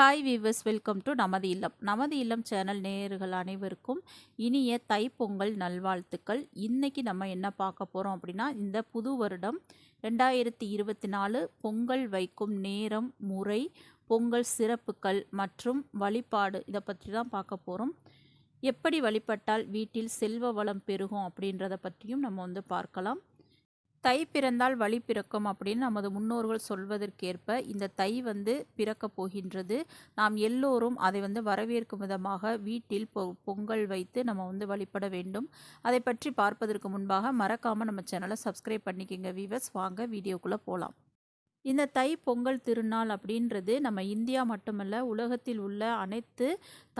Hi viewers welcome to நமது இல்லம். நமது இல்லம் சேனல் நேயர்கள் அனைவருக்கும் இனிய தைப்பொங்கல் நல்வாழ்த்துக்கள். இன்றைக்கி நம்ம என்ன பார்க்க போகிறோம் அப்படின்னா இந்த புது வருடம் ரெண்டாயிரத்தி இருபத்தி நாலு பொங்கல் வைக்கும் நேரம் முறை பொங்கல் சிறப்புகள் மற்றும் வழிபாடு. இதை பற்றி தான் பார்க்க போகிறோம் எப்படி வழிபட்டால் வீட்டில் செல்வ வளம் பெருகும் அப்படின்றத பற்றியும் நம்ம வந்து பார்க்கலாம். தை பிறந்தால் வழி பிறக்கும் அப்படின்னு நமது முன்னோர்கள் சொல்வதற்கேற்ப இந்த தை வந்து பிறக்கப் போகின்றது. நாம் எல்லோரும் அதை வந்து வரவேற்கும் விதமாக வீட்டில் பொ பொங்கல் வைத்து நம்ம வந்து வழிபட வேண்டும். அதை பற்றி பார்ப்பதற்கு முன்பாக மறக்காமல் நம்ம சேனலை சப்ஸ்கிரைப் பண்ணிக்கோங்க வீவர்ஸ் வாங்க வீடியோக்குள்ளே போகலாம் இந்த தை பொங்கல் திருநாள் அப்படின்றது நம்ம இந்தியா மட்டுமல்ல உலகத்தில் உள்ள அனைத்து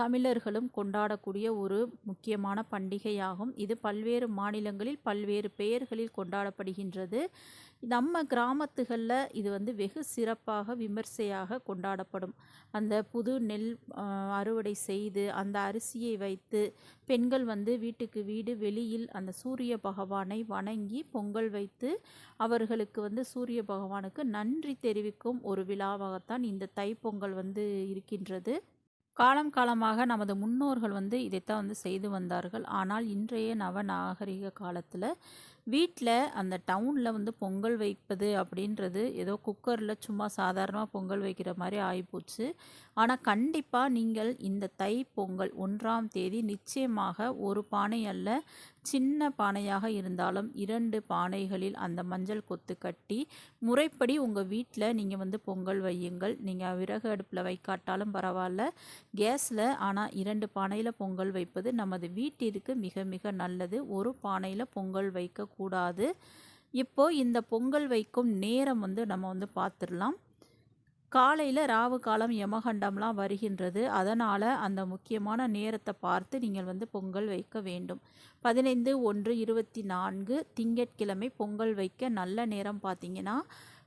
தமிழர்களும் கொண்டாடக்கூடிய ஒரு முக்கியமான பண்டிகையாகும். இது பல்வேறு மாநிலங்களில் பல்வேறு பெயர்களில் கொண்டாடப்படுகின்றது. நம்ம கிராமத்துகளில் இது வந்து வெகு சிறப்பாக விமர்சையாக கொண்டாடப்படும். அந்த புது நெல் அறுவடை செய்து அந்த அரிசியை வைத்து பெண்கள் வந்து வீட்டுக்கு வீடு வெளியில் அந்த சூரிய பகவானை வணங்கி பொங்கல் வைத்து அவர்களுக்கு வந்து சூரிய பகவானுக்கு நன்றி நன்றி தெரிவிக்கும் ஒரு விழாவாகத்தான் இந்த தைப்பொங்கல் வந்து இருக்கின்றது. காலம் காலமாக நமது முன்னோர்கள் வந்து இதைத்தான் வந்து செய்து வந்தார்கள். ஆனால் இன்றைய நவ நாகரிக காலத்தில் வீட்டில் அந்த டவுனில் வந்து பொங்கல் வைப்பது அப்படின்றது ஏதோ குக்கரில் சும்மா சாதாரணமாக பொங்கல் வைக்கிற மாதிரி ஆகிப்போச்சு ஆனால் கண்டிப்பாக நீங்கள் இந்த தை பொங்கல் ஒன்றாம் தேதி நிச்சயமாக ஒரு பானை அல்ல சின்ன பானையாக இருந்தாலும் இரண்டு பானைகளில் அந்த மஞ்சள் கொத்து கட்டி முறைப்படி உங்கள் வீட்டில் நீங்கள் வந்து பொங்கல் வையுங்கள். நீங்கள் விறகு அடுப்பில் வைக்காட்டாலும் பரவாயில்ல. கேஸில் ஆனால் இரண்டு பானையில் பொங்கல் வைப்பது நமது வீட்டிற்கு மிக மிக நல்லது. ஒரு பானையில் பொங்கல் வைக்கக்கூடாது. இப்போது இந்த பொங்கல் வைக்கும் நேரம் வந்து நம்ம வந்து பார்த்துடலாம். காலையில் ராவு காலம் யமகண்டம்லாம் வருகின்றது. அதனால் அந்த முக்கியமான நேரத்தை பார்த்து நீங்கள் வந்து பொங்கல் வைக்க வேண்டும். பதினைந்து ஒன்று இருபத்தி நான்கு திங்கட்கிழமை பொங்கல் வைக்க நல்ல நேரம் பார்த்தீங்கன்னா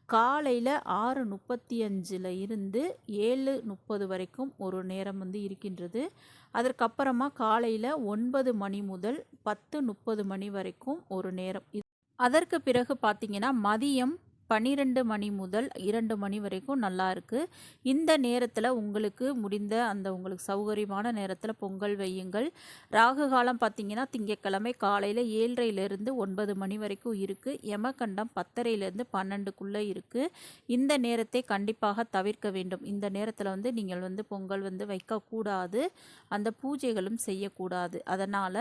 காலையில் ஆறு முப்பத்தி அஞ்சில் இருந்து ஏழு முப்பது வரைக்கும் ஒரு நேரம் வந்து இருக்கின்றது. அதற்கப்புறமா காலையில் ஒன்பது மணி முதல் பத்து முப்பது மணி வரைக்கும் ஒரு நேரம். அதற்கு பிறகு பார்த்தீங்கன்னா மதியம் பன்னிரெண்டு மணி முதல் இரண்டு மணி வரைக்கும் நல்லா இருக்குது இந்த நேரத்தில் உங்களுக்கு முடிந்த அந்த உங்களுக்கு சௌகரியமான நேரத்தில் பொங்கல் வையுங்கள். ராகு காலம் பார்த்திங்கன்னா திங்கக்கிழமை காலையில் ஏழரையிலேருந்து ஒன்பது மணி வரைக்கும் இருக்குது யமகண்டம் பத்தரையிலேருந்து பன்னெண்டுக்குள்ளே இருக்குது இந்த நேரத்தை கண்டிப்பாக தவிர்க்க வேண்டும். இந்த நேரத்தில் வந்து நீங்கள் வந்து பொங்கல் வந்து வைக்கக்கூடாது அந்த பூஜைகளும் செய்யக்கூடாது. அதனால்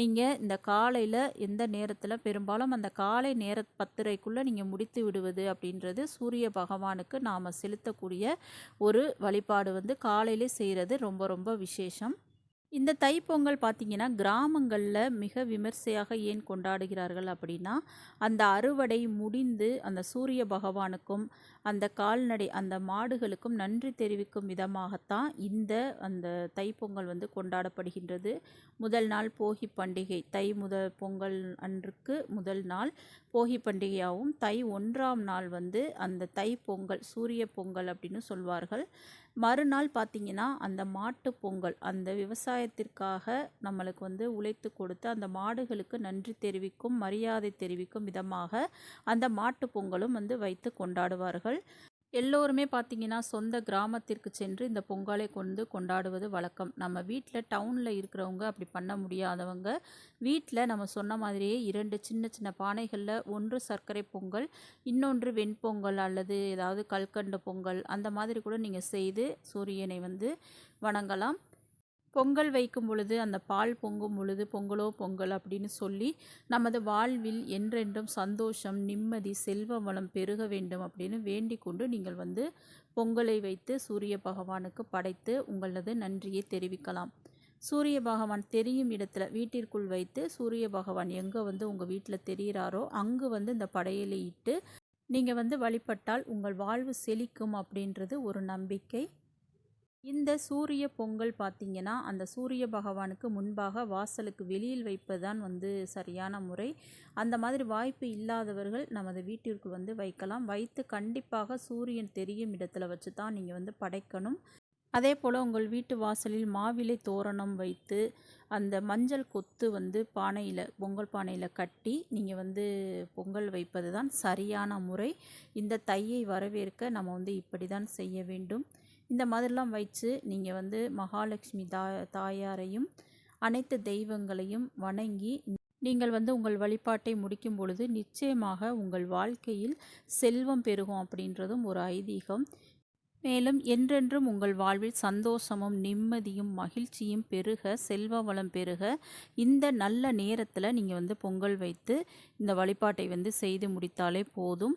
நீங்கள் இந்த காலையில் எந்த நேரத்தில் பெரும்பாலும் அந்த காலை நேர பத்தரைக்குள்ளே நீங்கள் முடித்து விடு வழிபடுவது அப்படின்றது சூரிய பகவானுக்கு நாம் செலுத்தக்கூடிய ஒரு வழிபாடு வந்து காலையிலே செய்கிறது ரொம்ப ரொம்ப விசேஷம். இந்த தைப்பொங்கல் பார்த்திங்கன்னா கிராமங்களில் மிக விமர்சையாக ஏன் கொண்டாடுகிறார்கள் அப்படின்னா அந்த அறுவடை முடிந்து அந்த சூரிய பகவானுக்கும் அந்த கால்நடை அந்த மாடுகளுக்கும் நன்றி தெரிவிக்கும் விதமாகத்தான் இந்த அந்த தைப்பொங்கல் வந்து கொண்டாடப்படுகின்றது. முதல் நாள் போகி பண்டிகை தை முதல் பொங்கல் அன்றுக்கு முதல் நாள் போகி பண்டிகையாகவும் தை ஒன்றாம் நாள் வந்து அந்த தை பொங்கல் சூரிய பொங்கல் அப்படின்னு சொல்வார்கள். மறுநாள் பார்த்திங்கன்னா அந்த மாட்டு பொங்கல் அந்த விவசாயத்திற்காக நம்மளுக்கு வந்து உழைத்து கொடுத்து அந்த மாடுகளுக்கு நன்றி தெரிவிக்கும் மரியாதை தெரிவிக்கும் விதமாக அந்த மாட்டு பொங்கலும் வந்து வைத்து கொண்டாடுவார்கள். எல்லோருமே பார்த்திங்கன்னா சொந்த கிராமத்திற்கு சென்று இந்த பொங்கலை கொண்டு கொண்டாடுவது வழக்கம். நம்ம வீட்டில் டவுனில் இருக்கிறவங்க அப்படி பண்ண முடியாதவங்க வீட்டில் நம்ம சொன்ன மாதிரியே இரண்டு சின்ன சின்ன பானைகளில் ஒன்று சர்க்கரை பொங்கல் இன்னொன்று வெண்பொங்கல் அல்லது ஏதாவது கல்கண்டு பொங்கல் அந்த மாதிரி கூட நீங்கள் செய்து சூரியனை வந்து வணங்கலாம். பொங்கல் வைக்கும் பொழுது அந்த பால் பொங்கும் பொழுது பொங்கலோ பொங்கல் அப்படின்னு சொல்லி நமது வாழ்வில் என்றென்றும் சந்தோஷம் நிம்மதி செல்வ வளம் பெருக வேண்டும் அப்படின்னு வேண்டிக் கொண்டு நீங்கள் வந்து பொங்கலை வைத்து சூரிய பகவானுக்கு படைத்து உங்களது நன்றியை தெரிவிக்கலாம். சூரிய பகவான் தெரியும் இடத்துல வீட்டிற்குள் வைத்து சூரிய பகவான் எங்கே வந்து உங்கள் வீட்டில் தெரிகிறாரோ அங்கு வந்து இந்த படையலை இட்டு நீங்கள் வந்து வழிபட்டால் உங்கள் வாழ்வு செழிக்கும் அப்படின்றது ஒரு நம்பிக்கை. இந்த சூரிய பொங்கல் பார்த்திங்கன்னா அந்த சூரிய பகவானுக்கு முன்பாக வாசலுக்கு வெளியில் வைப்பது தான் வந்து சரியான முறை. அந்த மாதிரி வாய்ப்பு இல்லாதவர்கள் நமது வீட்டிற்கு வந்து வைக்கலாம். வைத்து கண்டிப்பாக சூரியன் தெரியும் இடத்துல வச்சு தான் நீங்கள் வந்து படைக்கணும். அதே போல் உங்கள் வீட்டு வாசலில் மாவிலை தோரணம் வைத்து அந்த மஞ்சள் கொத்து வந்து பானையில் பொங்கல் பானையில் கட்டி நீங்கள் வந்து பொங்கல் வைப்பது தான் சரியான முறை. இந்த தையை வரவேற்க நம்ம வந்து இப்படி தான் செய்ய வேண்டும். இந்த மாதிரிலாம் வச்சு நீங்கள் வந்து மகாலட்சுமி தா தாயாரையும் அனைத்து தெய்வங்களையும் வணங்கி நீங்கள் வந்து உங்கள் வழிபாட்டை முடிக்கும் பொழுது நிச்சயமாக உங்கள் வாழ்க்கையில் செல்வம் பெருகும் அப்படின்றதும் ஒரு ஐதீகம். மேலும் என்றென்றும் உங்கள் வாழ்வில் சந்தோஷமும் நிம்மதியும் மகிழ்ச்சியும் பெருக செல்வ வளம் பெருக. இந்த நல்ல நேரத்தில் நீங்கள் வந்து பொங்கல் வைத்து இந்த வழிபாட்டை வந்து செய்து முடித்தாலே போதும்.